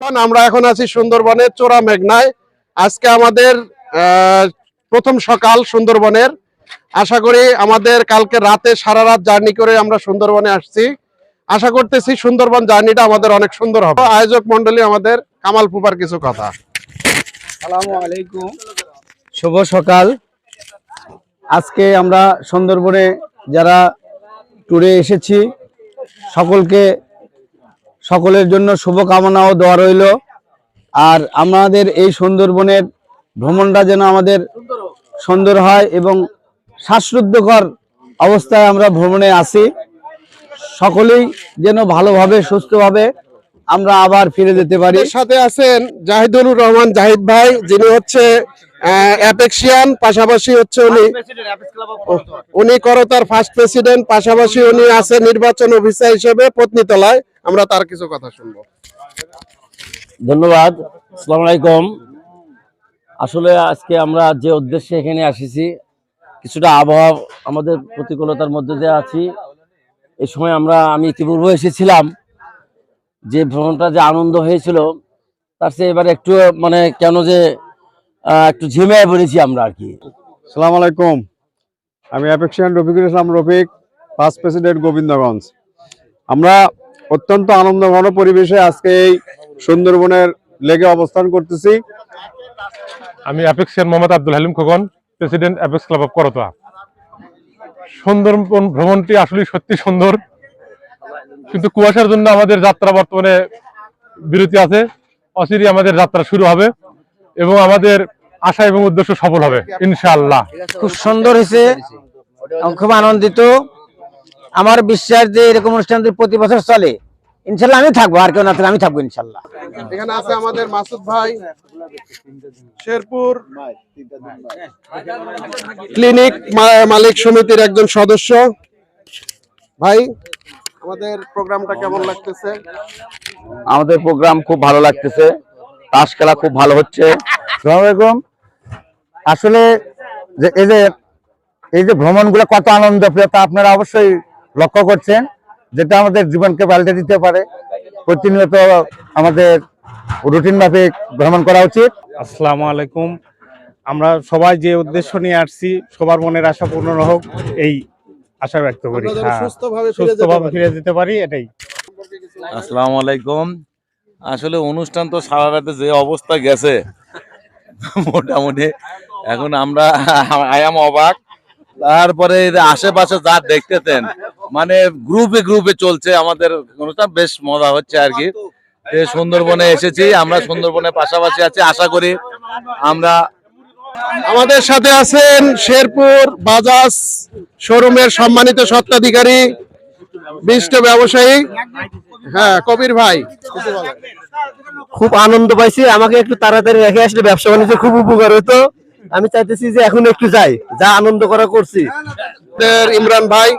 এখন আমরা এখন আছি সুন্দরবনের চোরা মেঘনায়। আজকে আমাদের প্রথম সকাল সুন্দরবনের। আশা করি আমাদের কালকে রাতে সারা রাত জার্নি করে আমরা সুন্দরবনে আসছি। আশা করতেছি সুন্দরবন জার্নিটা আমাদের অনেক সুন্দর হবে। আয়োজক মন্ডলী আমাদের কামাল ফুপার কিছু কথা। আসসালামু আলাইকুম। শুভ সকাল। আজকে আমরা সুন্দরবনে যারা ট্যুরে এসেছি সকলকে সকলের জন্য শুভকামনাও দেওয়া রইল। আর আমাদের এই সুন্দরবনের ভ্রমণটা যেন আমাদের সুন্দর হয় এবং শ্বাসরুদ্ধকর অবস্থায় আমরা ভ্রমণে আসি। সকলেই যেন ভালোভাবে, সুস্থভাবে আমরা আবার ফিরে যেতে পারি। এর সাথে আছেন জাহিদুল রহমান জাহিদ ভাই যিনি হচ্ছে অ্যাপেক্সিয়ান পাশাপাশি হচ্ছে উনি উনি করতার ফার্স্ট প্রেসিডেন্ট পাশাপাশি উনি আছে নির্বাচন অফিসার হিসেবে পত্নীতলায়। আমরা তার কিছু কথা শুনব। ধন্যবাদ। আসসালামু আলাইকুম। আসলে আজকে আমরা যে উদ্দেশ্যে এখানে আসিছি কিছুটা আবহাওয়া আমাদের প্রতিকূলতার মধ্যে দিয়ে আছি। এই সময় আমরা আমি ইতিপূর্বে এসেছিলাম। যে ভ্রমণটা যে আনন্দ হয়েছিল তার চেয়ে এবার একটু মানে কেন যে আহ, একটু ঝিমে পড়েছি আমরা আর কি। সালাম আলাইকুম। আমি Apexian Rafiqul Islam Rafiq first president Gobindaganj. আমরা অত্যন্ত আনন্দঘন পরিবেশে আজকে এই সুন্দরবনের লেগে অবস্থান করতেছি। আমি Apexian Mohammad Abdul Halim Khokon president Apex club of Karatoya Sundarban ভ্রমণটি আসলে সত্যি সুন্দর। কিন্তু কুয়াশার জন্য আমাদের যাত্রা বর্তমানে বিরতি আছে। অচিরি আমাদের যাত্রা শুরু হবে এবং আমাদের আশা এবং উদ্দেশ্য সফল হবে ইনশাআল্লাহ। খুব সুন্দর হয়েছে খুব আনন্দিত। আমার বিশ্বাস যে এরকম অনুষ্ঠান প্রতি বছর চলে ইনশাল্লাহ আমি থাকব আর কেউ না থাকলে আমি থাকব ইনশাল্লাহ এখানে আছে আমাদের মাসুদ ভাই শেরপুর ক্লিনিক মা- মালিক সমিতির একজন সদস্য। ভাই আমাদের প্রোগ্রামটা কেমন লাগতেছে? আমাদের প্রোগ্রাম খুব ভালো লাগতেছে। তাস খেলা খুব ভালো হচ্ছে। আসলে যে এই যে এই যে ভ্রমণগুলো কত আনন্দপ্রিয় তা আপনারা অবশ্যই লক্ষ্য করছেন যেটা আমাদের জীবনকে পাল্টে দিতে পারে। প্রতিনিয়ত আমাদের রুটিন মাফিক ভ্রমণ করা উচিত। আসসালামু আলাইকুম। আমরা সবাই যে উদ্দেশ্য নিয়ে আসছি সবার মনের আশা পূর্ণ হোক এই আশা ব্যক্ত করি হ্যাঁ, সুস্থভাবে ফিরে যেতে পারি। এটাই। আসসালামু আলাইকুম। আসলে অনুষ্ঠান তো সারা রাতে যে অবস্থা গেছে মোটামুটি। এখন আমরা আয়াম অবাক। তারপরে আশেপাশে যা দেখতেছেন মানে গ্রুপে গ্রুপে চলছে আমাদের অনুষ্ঠান বেশ মজা হচ্ছে আর কি। সুন্দরবনে এসেছি আমরা সুন্দরবনের পাশাপাশি আছি আশা করি আমরা আমাদের সাথে আছেন শেরপুর বাজাজ শোরুমের সম্মানিত স্বত্বাধিকারী বিশিষ্ট ব্যবসায়ী হ্যাঁ কবির ভাই। খুব আনন্দ পাইছি। আমাকে একটু তাড়াতাড়ি রেখে আসলে ব্যবসা বাণিজ্য খুব উপকার হতো আমি চাইতেছি যে এখন একটু যাই যা আনন্দ করা করছি। ইমরান ভাই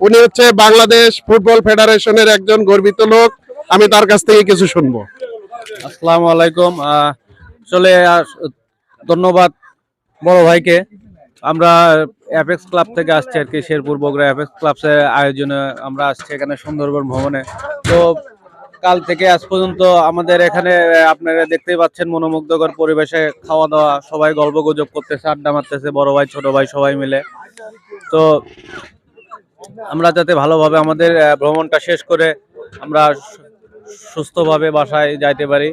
উনি হচ্ছে বাংলাদেশ ফুটবল ফেডারেশনের একজন গর্বিত লোক। আমি তার কাছ থেকে কিছু শুনব। আসসালামু আলাইকুম। চলে ধন্যবাদ বড় ভাইকে। আমরা অ্যাপেক্স ক্লাব থেকে আসছি আর কি, শেরপুর বগুড়া অ্যাপেক্স ক্লাবের আয়োজনে আমরা আসছি এখানে সুন্দরবন ভ্রমণে। তো কাল থেকে আজ পর্যন্ত আমাদের এখানে, আপনারা দেখতেই পাচ্ছেন মনোমুগ্ধকর পরিবেশে খাওয়া দাওয়া সবাই গল্প গুজব করতেছে, আড্ডা মারতেছে, বড় ভাই, ছোট ভাই সবাই মিলে। তো আমরা যাতে ভালোভাবে আমাদের ভ্রমণটা শেষ করে আমরা সুস্থভাবে বাসায় যাইতে পারি।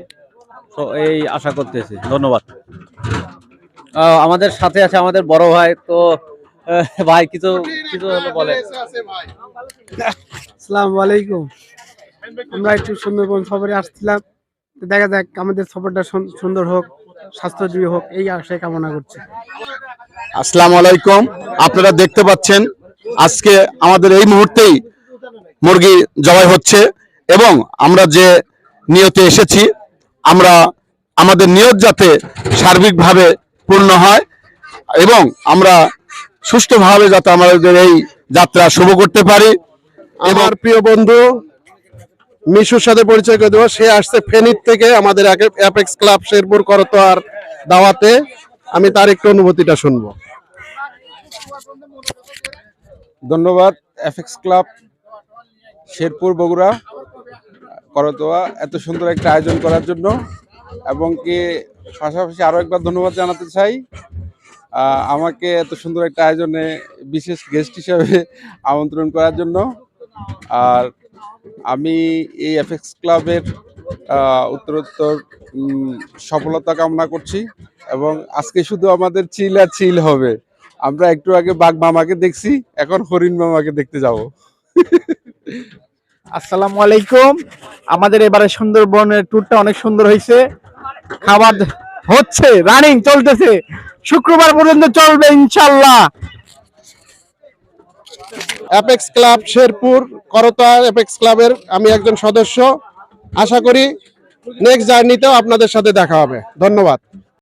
তো এই আশা করতেছি। ধন্যবাদ। আমাদের সাথে আছে আমাদের বড় ভাই তো ভাই কিছু কিছু হলো বলে। আসসালামু আলাইকুম। আমরা একটু সুন্দরবন সফরে আসছিলাম। দেখা যাক আমাদের সফরটা সুন্দর হোক স্বাস্থ্যজীবী হোক এই আশায় কামনা করছি। আসসালামু আলাইকুম। আপনারা দেখতে পাচ্ছেন আজকে আমাদের এই মুহূর্তেই মুরগি জবাই হচ্ছে এবং আমরা যে নিয়তে এসেছি আমরা আমাদের নিয়ত যাতে সার্বিকভাবে পূর্ণ হয় এবং আমরা সুষ্ঠুভাবে যাতে আমাদের এই যাত্রা শুভ করতে পারি। আমার প্রিয় বন্ধু মিশুর সাথে পরিচয় করে দেবো। সে আসছে ফেনীর থেকে আমাদের অ্যাপেক্স ক্লাব শেরপুর করতোয়ার দাওয়াতে। আমি তার একটু অনুভূতিটা শুনব। ধন্যবাদ এফএক্স ক্লাব শেরপুর বগুড়া করতোয়া এত সুন্দর একটা আয়োজন করার জন্য। এবং কি পাশাপাশি আরও একবার ধন্যবাদ জানাতে চাই। আমাকে এত সুন্দর একটা আয়োজনে বিশেষ গেস্ট হিসাবে আমন্ত্রণ করার জন্য। আর আমি এই এফএক্স ক্লাবের উত্তরোত্তর সফলতা কামনা করছি এবং আজকে শুধু আমাদের চিল আর চিল হবে। আমরা একটু আগে বাঘ মামাকে দেখছি, এখন হরিণ মামাকে দেখতে যাব। আসসালামু আলাইকুম। আমাদের এবারে সুন্দরবনের ট্যুরটা অনেক সুন্দর হয়েছে। খাবার হচ্ছে রানিং চলতেছে। শুক্রবার পর্যন্ত চলবে ইনশাল্লাহ। অ্যাপেক্স ক্লাব শেরপুর করতা অ্যাপেক্স ক্লাবের আমি একজন সদস্য। আশা করি নেক্সট জার্নিতেও আপনাদের সাথে দেখা হবে। ধন্যবাদ।